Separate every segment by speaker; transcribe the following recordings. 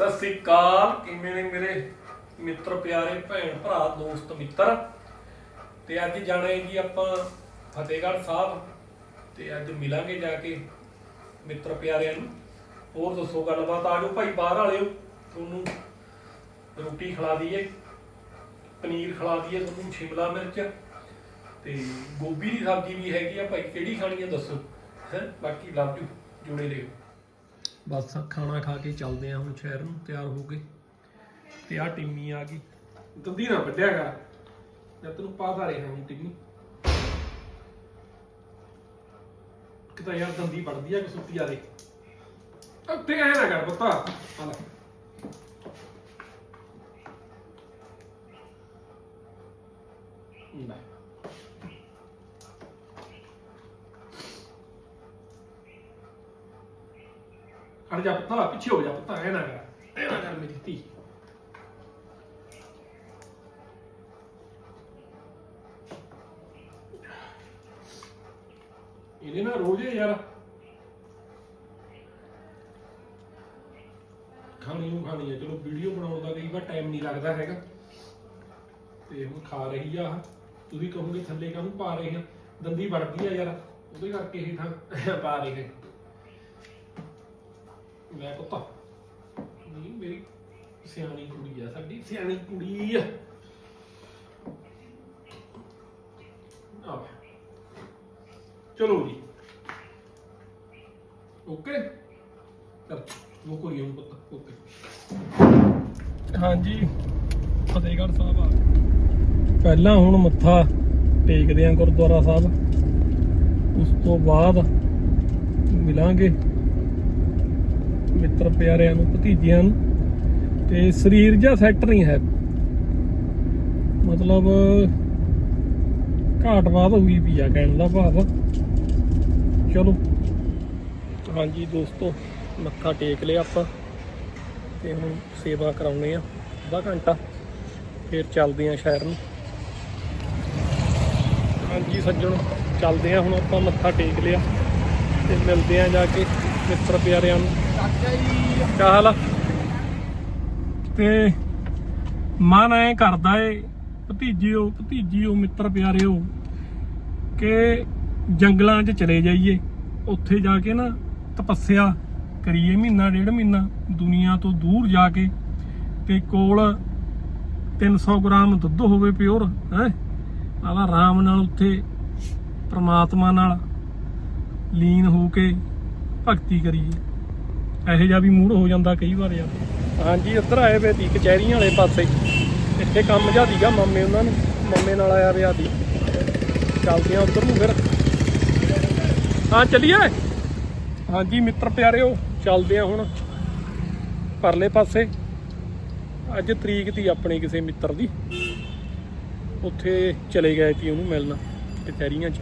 Speaker 1: ਸਤਿ ਸ੍ਰੀ ਅਕਾਲ, ਕਿਵੇਂ ਨੇ ਮੇਰੇ ਮਿੱਤਰ, ਪਿਆਰੇ ਭੈਣ, ਭਰਾ, ਦੋਸਤ, ਮਿੱਤਰ? ਤੇ ਅੱਜ ਜਾਣਾ ਜੀ ਆਪਾਂ ਫਤਿਹਗੜ੍ਹ ਸਾਹਿਬ, ਤੇ ਅੱਜ ਮਿਲਾਂਗੇ ਜਾ ਕੇ ਮਿੱਤਰ ਪਿਆਰਿਆਂ ਨੂੰ। ਹੋਰ ਦੱਸੋ, ਗੱਲਬਾਤ ਆ ਜਾਓ ਭਾਈ, ਬਾਹਰ ਵਾਲਿਓ। ਤੁਹਾਨੂੰ ਰੋਟੀ ਖਿਲਾ ਦਈਏ, ਪਨੀਰ ਖਿਲਾ ਦਈਏ, ਤੁਹਾਨੂੰ ਸ਼ਿਮਲਾ ਮਿਰਚ ਤੇ ਗੋਭੀ ਦੀ ਸਬਜ਼ੀ ਵੀ ਹੈਗੀ ਆ ਭਾਈ। ਕਿਹੜੀ ਖਾਣੀ ਆ ਦੱਸੋ, ਹੈ? ਬਾਕੀ ਲਵ ਯੂ, ਜੁੜੇ ਰਹੋ। ਬਸ ਖਾਣਾ ਖਾ ਕੇ ਚੱਲਦੇ ਆ ਹੁਣ ਸ਼ਹਿਰ ਨੂੰ, ਤਿਆਰ ਹੋ ਕੇ। ਤੇ ਆ ਟਿੰਮੀ ਆ ਗਈ। ਦੰਦੀ ਨਾ ਵੱਢਿਆ ਕਰ। ਜਦ ਤੈਨੂੰ ਪਾਦਾ ਰਿਹਾ ਹੁਣ ਟਿੰਮੀ। ਕਿਤਾ ਯਾਰ ਦੰਦੀ ਵੱਢਦੀ ਆ ਕਿ ਸੁੱਤੀ ਆ ਦੇ ਉੱਤੇ ਐ ਨਾ ਕਰ ਪੁੱਤਾ। ਆ ਲੈ। ਲੈ। ਹਟ ਜਾ ਪੁੱਤਾ ਪਿੱਛੇ ਹੋ ਜਾ ਪੁੱਤਾ ਐ ਨਾ ਕਰ ਐ ਨਾ ਕਰ ਮੇਰੀ ਧੀ ਇਹਦੇ ਨਾਲ ਰੋਜ਼ ਹੀ ਯਾਰ ਖਾਣੀ ਨੂੰ ਖਾਣੀ ਹੈ ਚਲੋ ਵੀਡੀਓ ਬਣਾਉਣ ਦਾ ਕਈ ਵਾਰ ਟਾਈਮ ਨਹੀਂ ਲੱਗਦਾ ਹੈਗਾ ਤੇ ਹੁਣ ਖਾ ਰਹੀ ਆ ਤੁਸੀਂ ਕਹੋਗੇ ਥੱਲੇ ਕਾਹਨੂੰ ਪਾ ਰਹੇ ਆ ਦੰਦੀ ਵੜਦੀ ਆ ਯਾਰ ਉਹਦੇ ਕਰਕੇ ਹੀ ਪਾ ਰਹੇ ਹੈ ਮੈਂ ਪੁੱਤਾ, ਨਹੀਂ, ਮੇਰੀ ਸਿਆਣੀ ਕੁੜੀ ਆ, ਸਾਡੀ ਸਿਆਣੀ ਕੁੜੀ ਆ। ਆ ਚਲੋ ਜੀ। ਓਕੇ? ਚਲ ਉਹ ਕੋਈ ਹੁਣ ਪੁੱਤ, ਓਕੇ। ਹਾਂਜੀ, ਫਤਿਹਗੜ੍ਹ ਸਾਹਿਬ ਆ ਗਏ। ਪਹਿਲਾਂ ਹੁਣ ਮੱਥਾ ਟੇਕਦੇ ਆਂ ਗੁਰਦੁਆਰਾ ਸਾਹਿਬ। ਉਸ ਤੋਂ ਬਾਅਦ ਮਿਲਾਂਗੇ। ਮਿੱਤਰ ਪਿਆਰਿਆਂ ਨੂੰ, ਭਤੀਜਿਆਂ ਨੂੰ। ਤੇ ਸਰੀਰ ਜਿਹਾ ਸੈੱਟ ਨਹੀਂ ਹੈ। ਮਤਲਬ ਘਾਟ ਬਾਤ ਹੋਈ ਵੀ ਆ ਕਹਿਣ ਦਾ ਭਾਵ। ਚਲੋ। ਹਾਂਜੀ ਦੋਸਤੋ, ਮੱਥਾ ਟੇਕ ਲਿਆ ਆਪਾਂ। ਤੇ ਹੁਣ ਸੇਵਾ ਕਰਾਉਣੇ ਆ। ਅੱਧਾ ਘੰਟਾ। ਫਿਰ ਚੱਲਦੇ ਆ ਸ਼ਹਿਰ ਨੂੰ। ਹਾਂਜੀ ਸੱਜਣ, ਚੱਲਦੇ ਆ ਹੁਣ ਆਪਾਂ ਮੱਥਾ ਟੇਕ ਲਿਆ। ਤੇ ਮਿਲਦੇ ਆ ਜਾ ਕੇ। ਮਿੱਤਰ ਪਿਆਰਿਆਂ ਨੂੰ ਕਿਆ ਹਾਲ ਆ? ਤੇ ਮਨ ਐ ਕਰਦਾ ਏ, ਭਤੀਜਿਓ ਭਤੀਜਿਓ, ਮਿੱਤਰ ਪਿਆਰਿਓ, ਕਿ ਜੰਗਲਾਂ 'ਚ ਚਲੇ ਜਾਈਏ। ਉੱਥੇ ਜਾ ਕੇ ਨਾ ਤਪੱਸਿਆ ਕਰੀਏ, ਮਹੀਨਾ, ਡੇਢ ਮਹੀਨਾ, ਦੁਨੀਆ ਤੋਂ ਦੂਰ ਜਾ ਕੇ। ਤੇ ਕੋਲ 300 ਗ੍ਰਾਮ ਦੁੱਧ ਹੋਵੇ ਪਿਓਰ, ਹੈ? ਆਵਾ ਆਰਾਮ ਨਾਲ ਉੱਥੇ ਪ੍ਰਮਾਤਮਾ ਨਾਲ ਲੀਨ ਹੋ ਕੇ ਭਗਤੀ ਕਰੀਏ ਇਹੋ ਜਿਹਾ ਵੀ ਮੂਡ ਹੋ ਜਾਂਦਾ ਕਈ ਵਾਰ ਯਾਰ। ਹਾਂਜੀ ਇੱਧਰ ਆਏ ਵੇ ਦੀ ਕਚਹਿਰੀਆਂ ਵਾਲੇ ਪਾਸੇ। ਇੱਥੇ ਕੰਮ ਜਿਹਾ ਦੀਗਾ ਮਾਮੇ ਉਹਨਾਂ ਨੂੰ। ਮਾਮੇ ਨਾਲ ਆਇਆ ਵਿਆ ਦੀ ਚੱਲਦੇ ਆ ਉੱਧਰ ਨੂੰ ਫਿਰ। ਹਾਂ, ਚੱਲੀਏ। ਹਾਂਜੀ, ਮਿੱਤਰ ਪਿਆਰਿਓ, ਚੱਲਦੇ ਆ ਹੁਣ ਪਰਲੇ ਪਾਸੇ। ਅੱਜ ਤਰੀਕ ਤੀ ਆਪਣੇ ਕਿਸੇ ਮਿੱਤਰ ਦੀ। ਉੱਥੇ ਚਲੇ ਗਏ ਸੀ ਉਹਨੂੰ ਮਿਲਣ ਕਚਹਿਰੀਆਂ 'ਚ।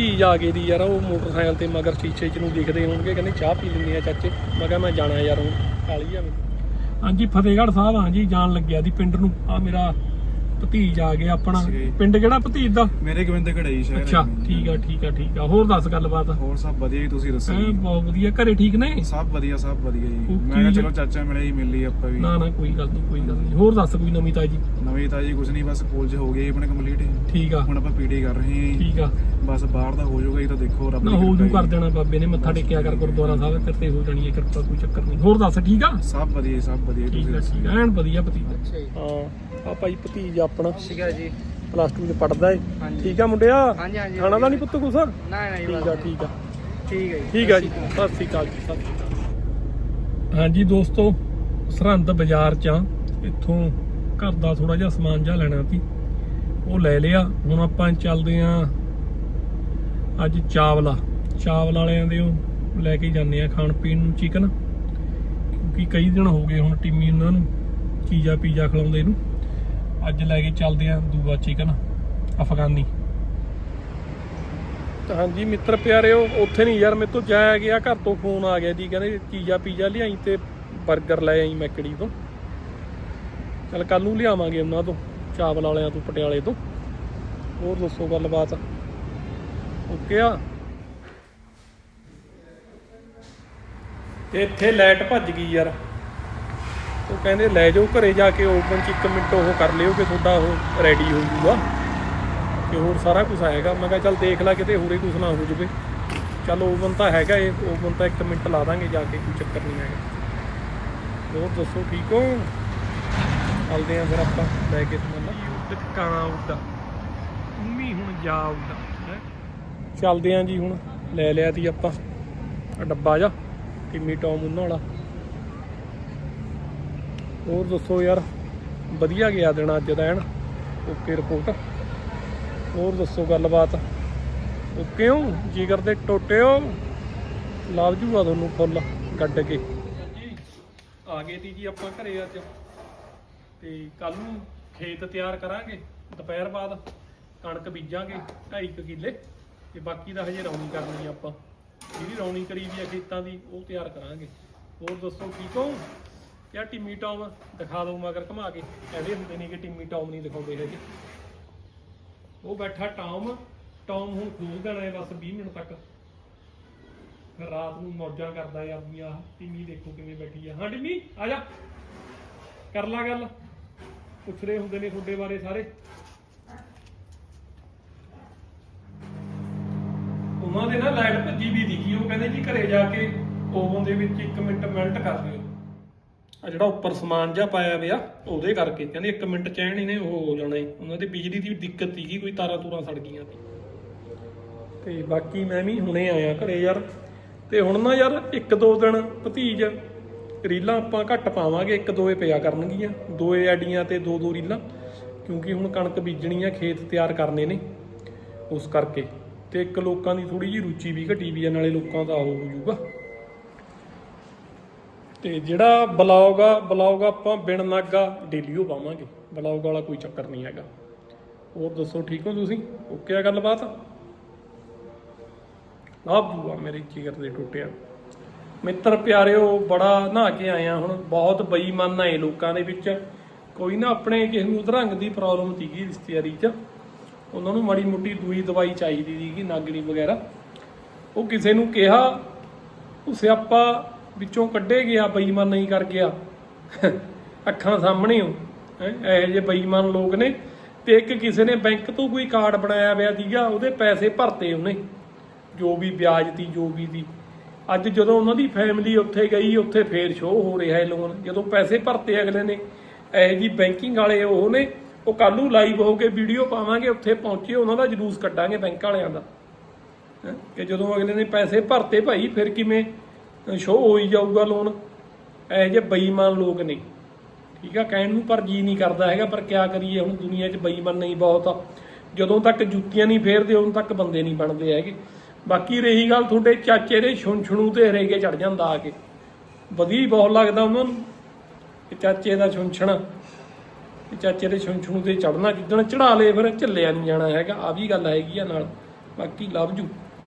Speaker 1: ਆ ਭਤੀਜ ਆ ਗਈ ਦੀ ਯਾਰ, ਉਹ ਮੋਟਰਸਾਈਕਲ ਤੇ ਮਗਰ ਸ਼ੀਸ਼ੇ 'ਚ ਨੂੰ ਦੇਖਦੇ ਹੋਣਗੇ, ਕਹਿੰਦੇ ਚਾਹ ਪੀ ਲੈਂਦੇ ਆ ਚਾਚੇ। ਮੈਂ ਕਿਹਾ ਮੈਂ ਜਾਣਾ ਯਾਰ, ਹੁਣ ਕਾਲੀ ਆ ਮੈਨੂੰ ਹਾਂਜੀ, ਫਤਿਹਗੜ੍ਹ ਸਾਹਿਬ, ਹਾਂਜੀ, ਜਾਣ ਲੱਗਿਆ ਦੀ ਪਿੰਡ ਨੂੰ। ਆ ਮੇਰਾ ਭਤੀਜ ਆ ਗਿਆ ਆਪਣਾ।
Speaker 2: ਅੱਛਾ ਜੀ।
Speaker 1: ਪਿੰਡ ਕਿਹੜਾ ਭਤੀਜ ਦਾ?
Speaker 2: ਮੇਰੇ ਗੋਬਿੰਦ ਘੜਾਈ ਸ਼ਹਿਰ
Speaker 1: ਅੱਛਾ। ਠੀਕ ਆ ਠੀਕ ਆ ਠੀਕ ਆ। ਹੋਰ ਦੱਸ ਗੱਲਬਾਤ?
Speaker 2: ਹੋਰ ਸਭ ਵਧੀਆ ਜੀ ਤੁਸੀਂ ਦੱਸੋ
Speaker 1: ਐ? ਬਹੁਤ ਵਧੀਆ। ਘਰੇ ਠੀਕ ਨੇ?
Speaker 2: ਸਭ ਵਧੀਆ ਸਭ ਵਧੀਆ ਜੀ। ਮੈਂ ਕਿਹਾ ਚਲੋ ਚਾਚਾ ਮਿਲਿਆ ਜੀ ਮਿਲ ਲਈ ਆਪਾਂ ਵੀ।
Speaker 1: ਨਾ ਨਾ ਕੋਈ ਗੱਲ ਨਹੀਂ ਕੋਈ ਗੱਲ ਨਹੀਂ। ਹੋਰ ਦੱਸ ਕੋਈ ਨਵੀਂ ਤਾਜੀ?
Speaker 2: ਨਵੀਂ ਤਾਂ ਜੀ ਕੁਝ ਨਹੀਂ ਬਸ ਕਾਲਜ ਹੋ ਜੀ ਆਪਣੇ ਕੰਪਲੀਟ
Speaker 1: ਠੀਕ ਆ।
Speaker 2: ਹੁਣ ਆਪਾਂ ਪੀਡੀ ਕਰ ਰਹੇ ਹਾਂ ਜੀ।
Speaker 1: ਠੀਕ ਆ।
Speaker 2: ਬਸ ਬਾਹਰ ਦਾ ਹੋ ਜਾਊਗਾ ਜੀ ਤਾਂ ਦੇਖੋ ਰੱਬ
Speaker 1: ਨਾ
Speaker 2: ਦੀ
Speaker 1: ਹੋ ਜੂ
Speaker 2: ਕਿਰਪਾ
Speaker 1: ਕਰ
Speaker 2: ਜੀ।
Speaker 1: ਦੇਣਾ ਬਾਬੇ ਨੇ ਮੱਥਾ ਟੇਕਿਆ ਕਰ ਗੁਰਦੁਆਰਾ ਸਾਹਿਬ ਤੇ ਤੇ ਹੋ ਜਾਣੀ ਹੈ ਕਿਰਪਾ ਕੋਈ ਚੱਕਰ ਨਹੀਂ। ਹੋਰ ਦੱਸ ਠੀਕ ਆ?
Speaker 2: ਸਭ ਵਧੀਆ ਜੀ, ਸਭ ਵਧੀਆ ਜੀ,
Speaker 1: ਠੀਕ
Speaker 2: ਤੁਸੀਂ
Speaker 1: ਆ।
Speaker 2: ਦੱਸੋ
Speaker 1: ਠੀਕ ਆ ਐਨ ਵਧੀਆ ਭਤੀਜਾ ਹਾਂ ਆ ਭਾਈ ਭਤੀਜ ਆਪਣਾ।
Speaker 3: ਠੀਕ ਜੀ।
Speaker 1: ਪਲੱਸ 2 ਚ ਪੜਦਾ ਏ। ਠੀਕ ਆ ਮੁੰਡਿਆ?
Speaker 3: ਹਾਂਜੀ, ਹਾਂਜੀ,
Speaker 1: ਖਾਣਾ ਦਾ ਨਹੀਂ ਪੁੱਤ ਕੁਛ?
Speaker 3: ਨਾ ਨਾ ਜੀ
Speaker 1: ਠੀਕ ਆ ਠੀਕ ਆ।
Speaker 3: ਠੀਕ ਹੈ ਜੀ।
Speaker 1: ਠੀਕ ਆ ਜੀ। ਸਤਿ ਸ੍ਰੀ ਅਕਾਲ ਜੀ ਸਤਿ ਸ੍ਰੀ ਅਕਾਲ। ਹਾਂਜੀ ਦੋਸਤੋ ਸਰਹੰਦ ਬਾਜ਼ਾਰ ਚ ਆ। ਇੱਥੋਂ ਘਰ ਦਾ ਥੋੜਾ ਜਿਹਾ ਸਮਾਨ ਜਿਹਾ ਲੈਣਾ ਸੀ। ਉਹ ਲੈ ਲਿਆ। ਹੁਣ ਆਪਾਂ ਚੱਲਦੇ ਆ ਅੱਜ ਚਾਵਲਾ। ਚਾਵਲ ਵਾਲਿਆਂ ਦੇ ਉਹ ਲੈ ਕੇ ਜਾਂਦੇ ਆ ਖਾਣ ਪੀਣ ਨੂੰ ਚਿਕਨ। ਕਿਉਂਕਿ ਕਈ ਦਿਨ ਹੋ ਗਏ ਹੁਣ ਟਿੰਮੀ ਉਹਨਾਂ ਨੂੰ ਚੀਜ਼ਾ ਪੀਜ਼ਾ ਖਿਲਾਉਂਦੇ ਨੂੰ। ਅੱਜ ਲੈ ਕੇ ਚੱਲਦੇ ਆ, ਦੂਆ ਚਿਕਨ ਅਫਗਾਨੀ। ਹਾਂਜੀ, ਮਿੱਤਰ ਪਿਆਰਿਓ, ਉੱਥੇ ਨਹੀਂ ਯਾਰ, ਮੇਰੇ ਤੋਂ ਜਾਇਆ ਗਿਆ, ਘਰ ਤੋਂ ਫੋਨ ਆ ਗਿਆ ਜੀ, ਕਹਿੰਦੇ ਚੀਜ਼ਾ ਪੀਜ਼ਾ ਲਿਆਈ ਤੇ 버ਗਰ ਲੈ ਆਈ ਮੈਕੜੀ ਤੋਂ। ਚਲ ਕੱਲ ਨੂੰ ਲਿਆਵਾਂਗੇ ਉਹਨਾਂ ਤੋਂ, ਚਾਵਲ ਵਾਲਿਆਂ ਤੋਂ, ਪਟਿਆਲੇ ਤੋਂ। ਹੋਰ ਦੱਸੋ ਗੱਲਬਾਤ। ਓਕੇ ਆ। ਤੇ ਇੱਥੇ ਲਾਈਟ ਭੱਜ ਗਈ ਯਾਰ। ਕਹਿੰਦੇ ਲੈ ਜਾਓ ਘਰੇ ਜਾ ਕੇ ਓਪਨ ਚ 1 ਮਿੰਟ ਉਹ ਕਰ ਲਿਓ ਕਿ ਤੁਹਾਡਾ ਉਹ ਰੈਡੀ ਹੋ ਜਾਊਗਾ ਕਿ ਹੋਰ ਸਾਰਾ ਕੁਝ ਆਏਗਾ। ਮੈਂ ਕਿਹਾ ਚੱਲ ਦੇਖ ਲੈ ਕਿਤੇ ਹੋਰੇ ਕੁਝ ਨਾ ਹੋ ਜਵੇ। ਚੱਲ ਓਵਨ ਤਾਂ ਹੈਗਾ ਇਹ ਓਵਨ ਤਾਂ 1 ਮਿੰਟ ਲਾ ਦਾਂਗੇ ਜਾ ਕੇ ਕੋਈ ਚੱਕਰ ਨਹੀਂ ਹੈਗਾ। ਹੋਰ ਦੱਸੋ ਠੀਕ ਹੋ? ਚੱਲਦੇ ਆਂ ਫਿਰ ਆਪਾਂ ਲੈ ਕੇ ਸਮਾਨ ਕਾਣਾ ਉੱਡਾ ਉਮੀ ਹੁਣ ਜਾ ਉੱਡਾ। ਚੱਲਦੇ ਆਂ ਜੀ ਹੁਣ ਲੈ ਲਿਆ ਤੀ ਆਪਾਂ। ਆ ਡੱਬਾ ਜਾ ਟਿੰਮੀ ਟੌਮ ਉਹਨਾਂ ਵਾਲਾ। ਹੋਰ ਦੱਸੋ ਯਾਰ, ਵਧੀਆ ਗਿਆ ਦਿਨ ਅੱਜ ਦਾ ਐਨ ਓਕੇ ਰਿਪੋਰਟ ਹੋਰ ਦੱਸੋ ਗੱਲਬਾਤ? ਓਕੇ ਹੋ? ਜੀ ਦੇ ਟੋਟੇ ਹੋ? ਲਵ ਜੂਗਾ ਤੁਹਾਨੂੰ ਫੁੱਲ ਗੱਡ ਕੇ। ਆ ਗਏ ਤੀ ਜੀ ਆਪਾਂ ਘਰੇ ਅੱਜ। ਤੇ ਕੱਲ ਨੂੰ ਖੇਤ ਤਿਆਰ ਕਰਾਂਗੇ, ਦੁਪਹਿਰ ਬਾਅਦ ਕਣਕ ਬੀਜਾਂਗੇ 2.5 ਕਿੱਲੇ। ਤੇ ਬਾਕੀ ਦਾ ਹਜੇ ਰੌਣੀ ਕਰਨੀ ਆਪਾਂ। ਜਿਹੜੀ ਰੌਣੀ ਕਰੀ ਵੀ ਆ ਖੇਤਾਂ ਦੀ, ਉਹ ਤਿਆਰ ਕਰਾਂਗੇ। ਹੋਰ ਦੱਸੋ, ਠੀਕ ਹੋ? ਕਿਆ ਟਿੰਮੀ ਟੌਮ ਦਿਖਾ ਦਊ ਮਗਰ ਘੁਮਾ ਕੇ। ਕਹਿੰਦੇ ਹੁੰਦੇ ਨੇ ਕਿ ਟਿੰਮੀ ਟੌਮ ਨਹੀਂ ਦਿਖਾਉਂਦੇ ਹੈਗੇ। ਉਹ ਬੈਠਾ ਟੌਮ ਟੌਮ ਹੁਣ ਖੋਲ ਦੇਣਾ ਹੈ ਬਸ 20 ਮਿੰਟ ਤੱਕ। ਰਾਤ ਨੂੰ ਮੌਜਾਂ ਕਰਦਾ ਹੈ ਆਪਣੀਆਂ ਟਿੰਮੀ ਦੇਖੋ ਕਿਵੇਂ ਬੈਠੀ ਆ। ਹਾਂ ਟਿੰਮੀ, ਆ ਜਾ। ਕਰ ਲਾ ਗੱਲ। ਪੁੱਛਦੇ ਹੁੰਦੇ ਨੇ ਤੁਹਾਡੇ ਬਾਰੇ ਸਾਰੇ। ਉਹਨਾਂ ਦੇ ਨਾ ਲਾਈਟ ਭੱਜੀ ਵੀ ਦੀਗੀ ਉਹ ਕਹਿੰਦੇ ਜੀ ਘਰੇ ਜਾ ਕੇ ਓਵਨ ਦੇ ਵਿੱਚ 1 ਮਿੰਟ ਮੈਲਟ ਕਰ ਦਿਓ ਆ ਜਿਹੜਾ ਉੱਪਰ ਸਮਾਨ ਜਿਹਾ ਪਾਇਆ ਪਿਆ, ਉਹਦੇ ਕਰਕੇ। ਕਹਿੰਦੇ 1 ਮਿੰਟ ਚੈਨ ਹੀ ਨੇ, ਉਹ ਹੋ ਜਾਣਾ ਉਹਨਾਂ ਦੀ ਬਿਜਲੀ ਦੀ ਦਿੱਕਤ ਸੀਗੀ, ਕੋਈ ਤਾਰਾਂ ਤੂਰਾਂ ਸੜ ਗਈਆਂ ਸੀ। ਤੇ ਬਾਕੀ ਮੈਂ ਵੀ ਹੁਣੇ ਆਇਆ ਘਰੇ ਯਾਰ। ਤੇ ਹੁਣ ਨਾ ਯਾਰ, ਇੱਕ ਦੋ ਦਿਨ ਭਤੀਜ, ਰੀਲਾਂ ਆਪਾਂ ਘੱਟ ਪਾਵਾਂਗੇ, ਇੱਕ ਦੋਏ ਪਿਆ ਕਰਨਗੀਆਂ। ਦੋਏ ਆਡੀਆਂ ਤੇ ਦੋ ਦੋ ਰੀਲਾਂ, ਕਿਉਂਕਿ ਹੁਣ ਕਣਕ ਬੀਜਣੀ ਆ, ਖੇਤ ਤਿਆਰ ਕਰਨੇ ਨੇ। ਉਸ ਕਰਕੇ। ਤੇ ਇੱਕ ਲੋਕਾਂ ਦੀ ਥੋੜੀ ਜਿਹੀ ਰੁਚੀ ਵੀ ਘਟੀ ਵੀ ਆ, ਨਾਲੇ ਲੋਕਾਂ ਦਾ ਉਹ ਹੋ ਜਾਊਗਾ ਤੇ ਜਿਹੜਾ ਬਲੌਗ ਆ, ਬਲੌਗ ਆਪਾਂ ਬਿਨ ਨਾਗਾ ਡੇਲੀ ਉਹ ਪਾਵਾਂਗੇ। ਬਲੌਗ ਵਾਲਾ ਕੋਈ ਚੱਕਰ ਨਹੀਂ ਹੈਗਾ। ਹੋਰ ਦੱਸੋ, ਠੀਕ ਹੋ ਤੁਸੀਂ? ਓਕੇ ਆ ਗੱਲਬਾਤ? ਆਹ ਬੂਆ ਮੇਰੇ ਜਿਗਰ ਦੇ ਟੁੱਟਿਆ। ਮਿੱਤਰ ਪਿਆਰਿਓ, ਬੜਾ ਨਹਾ ਕੇ ਆਇਆ ਹੁਣ। ਬਹੁਤ ਬੇਈਮਾਨ ਆਏ ਲੋਕਾਂ ਦੇ ਵਿੱਚ। ਕੋਈ ਨਾ ਆਪਣੇ ਕਿਸੇ ਨੂੰ ਧਰੰਗ ਦੀ ਪ੍ਰੋਬਲਮ ਸੀਗੀ ਰਿਸ਼ਤੇਦਾਰੀ 'ਚ। ਉਹਨਾਂ ਨੂੰ ਮਾੜੀ ਮੋਟੀ ਦੂਈ ਦਵਾਈ ਚਾਹੀਦੀ ਸੀਗੀ, ਨਾਗਣੀ ਵਗੈਰਾ। ਉਹ ਕਿਸੇ ਨੂੰ ਕਿਹਾ ਉਹ ਸਿਆਪਾ ਵਿੱਚੋਂ ਕੱਢੇ ਗਿਆ ਬੇਈਮਾਨ ਨਹੀਂ ਕਰ ਗਿਆ। ਅੱਖਾਂ ਸਾਹਮਣੇ ਹੋ ਹੈ ਇਹੋ ਜਿਹੇ ਬੇਈਮਾਨ ਲੋਕ ਨੇ ਤੇ ਇੱਕ ਕਿਸੇ ਨੇ ਬੈਂਕ ਤੋਂ ਕੋਈ ਕਾਰਡ ਬਣਾਇਆ ਹੋਇਆ ਸੀਗਾ, ਉਹਦੇ ਪੈਸੇ ਭਰਤੇ ਉਹਨੇ, ਜੋ ਵੀ ਵਿਆਜ ਦੀ, ਜੋ ਵੀ ਦੀ। ਅੱਜ ਜਦੋਂ ਉਹਨਾਂ ਦੀ ਫੈਮਿਲੀ ਉੱਥੇ ਗਈ, ਉੱਥੇ ਫੇਰ ਸ਼ੋਅ ਹੋ ਰਿਹਾ ਹੈ ਲੋਨ ਜਦੋਂ ਪੈਸੇ ਭਰਤੇ ਅਗਲੇ ਨੇ, ਇਹੋ ਜੀ ਬੈਂਕਿੰਗ ਵਾਲੇ ਉਹ ਨੇ, ਉਹ ਕੱਲ ਨੂੰ ਲਾਈਵ ਹੋ ਕੇ ਵੀਡੀਓ ਪਾਵਾਂਗੇ, ਉੱਥੇ ਪਹੁੰਚੇ, ਉਹਨਾਂ ਦਾ ਜਲੂਸ ਕੱਢਾਂਗੇ ਬੈਂਕ ਵਾਲਿਆਂ ਦਾ। ਕਿ ਜਦੋਂ ਅਗਲੇ ਨੇ ਪੈਸੇ ਭਰਤੇ ਭਾਈ, ਫਿਰ ਕਿਵੇਂ ਸ਼ੋਅ ਹੋਈ ਜਾਊਗਾ ਲੋਨ ਇਹੋ ਜਿਹੇ ਬੇਈਮਾਨ ਲੋਕ ਨੇ। ਠੀਕ ਆ, ਕਹਿਣ ਨੂੰ ਪਰ ਜੀ ਨਹੀਂ ਕਰਦਾ ਹੈਗਾ, ਪਰ ਕਿਆ ਕਰੀਏ, ਹੁਣ ਦੁਨੀਆ 'ਚ ਬੇਈਮਾਨ ਨਹੀਂ ਬਹੁਤ ਆ। ਜਦੋਂ ਤੱਕ ਜੁੱਤੀਆਂ ਨਹੀਂ ਫੇਰਦੇ, ਉਦੋਂ ਤੱਕ ਬੰਦੇ ਨਹੀਂ ਬਣਦੇ ਹੈਗੇ। ਬਾਕੀ ਰਹੀ ਗੱਲ ਤੁਹਾਡੇ ਚਾਚੇ ਦੇ ਛੁੰਛਣੂ ਤੇ ਰੇਗੇ ਚੜ ਜਾਂਦਾ ਆ ਕੇ। ਵਧੀਆ ਹੀ ਬਹੁਤ ਲੱਗਦਾ ਉਹਨਾਂ ਨੂੰ ਚਾਚੇ ਦਾ ਛੁੰਛਣਾ ਚਾਚੇ ਦੇ ਛੁੰਛਣੂ ਤੇ ਚੜਨਾ ਜਿੱਦਣ ਚੜਾ ਲੇ ਫਿਰ, ਝੱਲਿਆ ਨਹੀਂ ਜਾਣਾ ਹੈਗਾ। ਆ ਵੀ ਗੱਲ ਹੈਗੀ ਆ ਨਾਲ। ਬਾਕੀ ਲਵ ਜੂ